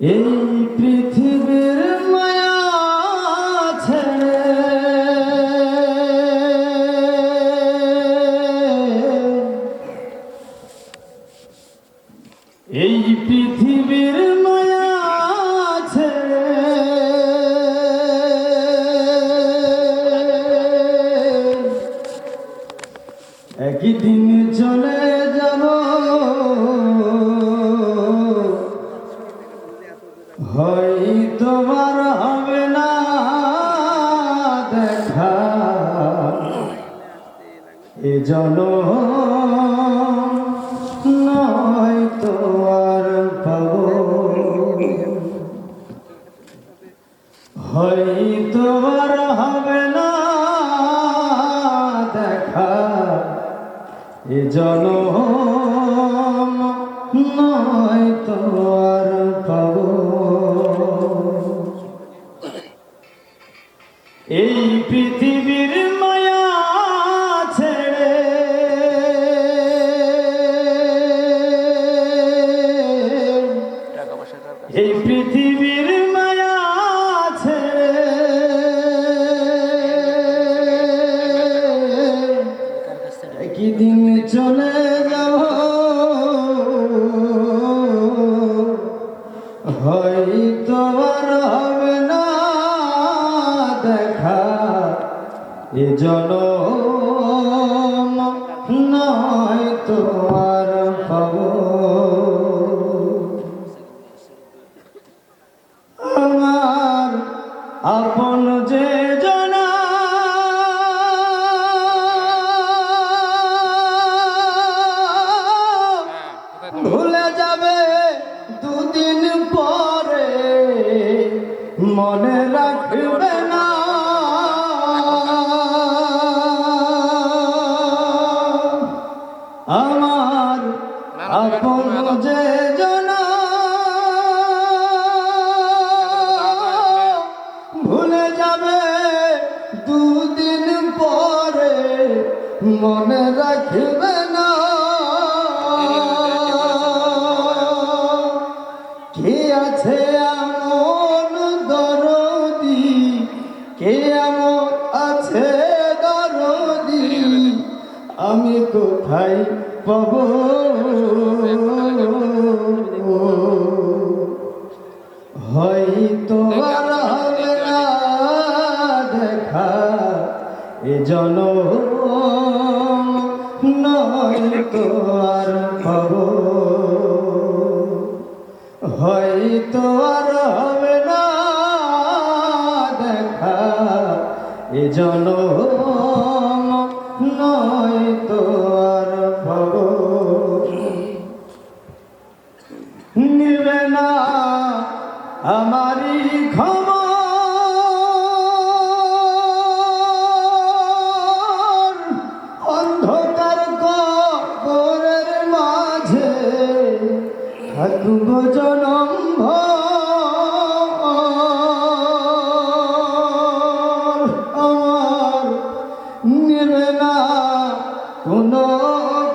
এই পৃথিবীর মায়া ছেড়ে এই পৃথিবীর মায়া একদিন হয়তো আর হবে না দেখা। এ জন নয়তো আর পাব। হয়তো আর হবে না দেখা। এ জনম নয়তো আর এই পৃথিবীর মায়া ছেড়ে? এই পৃথিবীর মায়া ছেড়ে একদিন চলে যাব এ জনম নয়তো আর পাবো আমার আপন যে জনা? ভুলে যাবে পরে মনে রাখবে না মনে রাখবে না। কে আছে এমন দরদি? কে এমন আছে দরদি? আমি কোথায় পাব? হয়তো আর হবে না দেখা। এ জন নয়তো আর পাব হয়তো আর হবে না দেখা। এ জন থাকব জনম। আমার না কোনো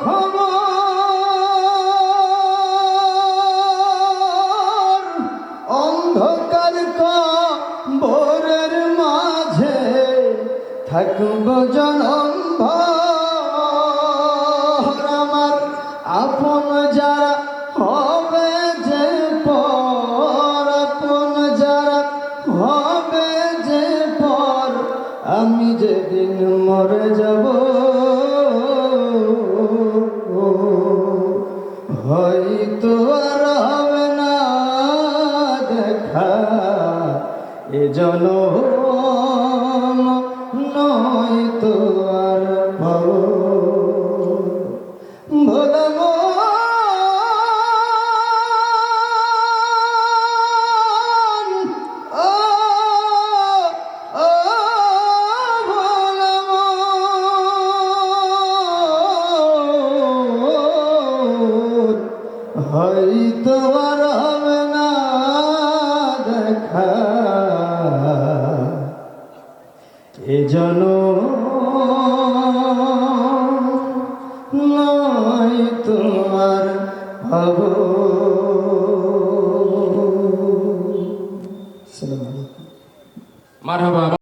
খবর অন্ধকার মাঝে থাকব। হয়তো আর হবে না দেখা। এ জনম নয়তো তাই তো হবে না দেখা এ জন নয় তোমার পাব। মারহাবা।